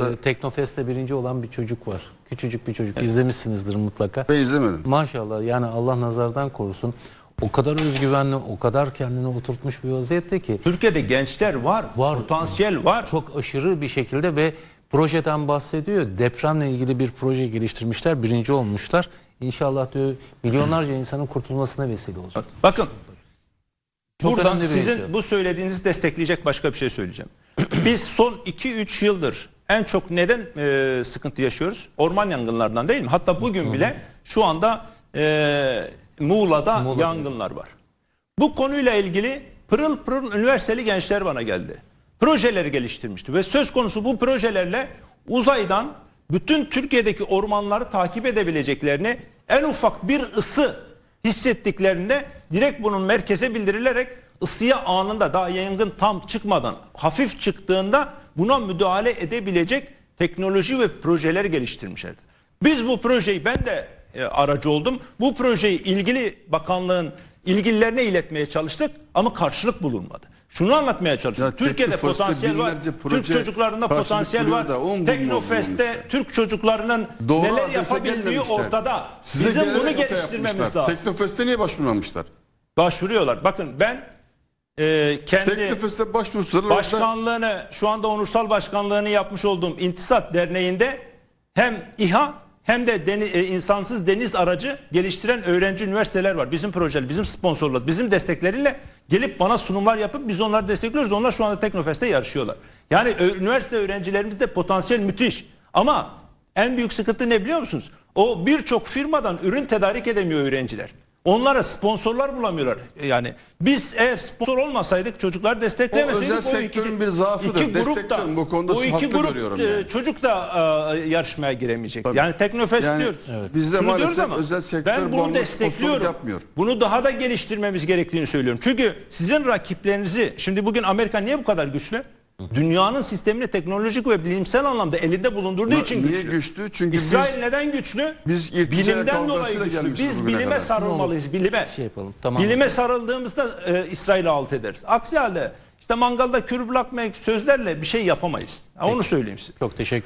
Ee, Teknofest'te birinci olan bir çocuk var. Küçücük bir çocuk. İzlemişsinizdir mutlaka. Ben izlemedim. Maşallah yani Allah nazardan korusun. O kadar özgüvenli, o kadar kendini oturtmuş bir vaziyette ki Türkiye'de gençler var, Var. potansiyel var. çok aşırı bir şekilde ve projeden bahsediyor. Depremle ilgili bir proje geliştirmişler, birinci olmuşlar. İnşallah diyor milyonlarca insanın kurtulmasına vesile olacak. Bakın Çok buradan sizin bu söylediğinizi destekleyecek başka bir şey söyleyeceğim. Biz son 2-3 yıldır en çok neden e, sıkıntı yaşıyoruz? Orman yangınlarından değil mi? Hatta bugün bile şu anda e, Muğla'da Muğla'da. yangınlar var. Bu konuyla ilgili pırıl pırıl üniversiteli gençler bana geldi. Projeleri geliştirmişti ve söz konusu bu projelerle uzaydan bütün Türkiye'deki ormanları takip edebileceklerini en ufak bir ısı hissettiklerinde direkt bunun merkeze bildirilerek ısıya anında daha yangın tam çıkmadan hafif çıktığında buna müdahale edebilecek teknoloji ve projeler geliştirmişlerdi. Biz bu projeyi ben de e, aracı oldum. Bu projeyi ilgili bakanlığın ilgililerine iletmeye çalıştık ama karşılık bulunmadı. Şunu anlatmaya çalışıyorum. Ya Türkiye'de potansiyel var. Türk çocuklarında potansiyel var. Teknofest'te. Türk çocuklarının Doğru neler yapabildiği ortada. Size Bizim bunu geliştirmemiz lazım. Teknofest'e niye başvurmamışlar? Başvuruyorlar. Bakın ben e, kendi Teknofest'e başvursalar orada başkanlığını şu anda onursal başkanlığını yapmış olduğum İntisat Derneği'nde hem İHA hem de deni- e, insansız deniz aracı geliştiren öğrenci üniversiteler var. Bizim projeler, bizim sponsorlar, bizim destekleriyle gelip bana sunumlar yapıp biz onları destekliyoruz. Onlar şu anda Teknofest'te yarışıyorlar. Yani üniversite öğrencilerimizde potansiyel müthiş. Ama en büyük sıkıntı ne biliyor musunuz? O birçok firmadan ürün tedarik edemiyor öğrenciler. Onlara sponsorlar bulamıyorlar. Yani biz eğer sponsor olmasaydık çocuklar desteklemeseydik O özel sektörün iki- bir zaafıdır. iki grup da. Bu konuda o iki haklı grup görüyorum e, yani. çocuk da e, yarışmaya giremeyecek. Yani Teknofest Yani diyoruz. bizde Şunu maalesef ama özel sektör ben bu bunu destekliyorum. yapmıyor. Bunu daha da geliştirmemiz gerektiğini söylüyorum. Çünkü sizin rakiplerinizi şimdi bugün Amerika niye bu kadar güçlü? Dünyanın sistemini teknolojik ve bilimsel anlamda elinde bulundurduğu Ama için niye güçlü. güçlü? Çünkü İsrail biz- neden güçlü? biz Bilimden dolayı güçlü. Biz bilime kadar. sarılmalıyız, bilime. Şey yapalım, tamam. Bilime sarıldığımızda e, İsrail'i alt ederiz. Aksi halde işte mangalda kür bırakmak sözlerle bir şey yapamayız. Ha, Onu söyleyeyim size. Çok teşekkür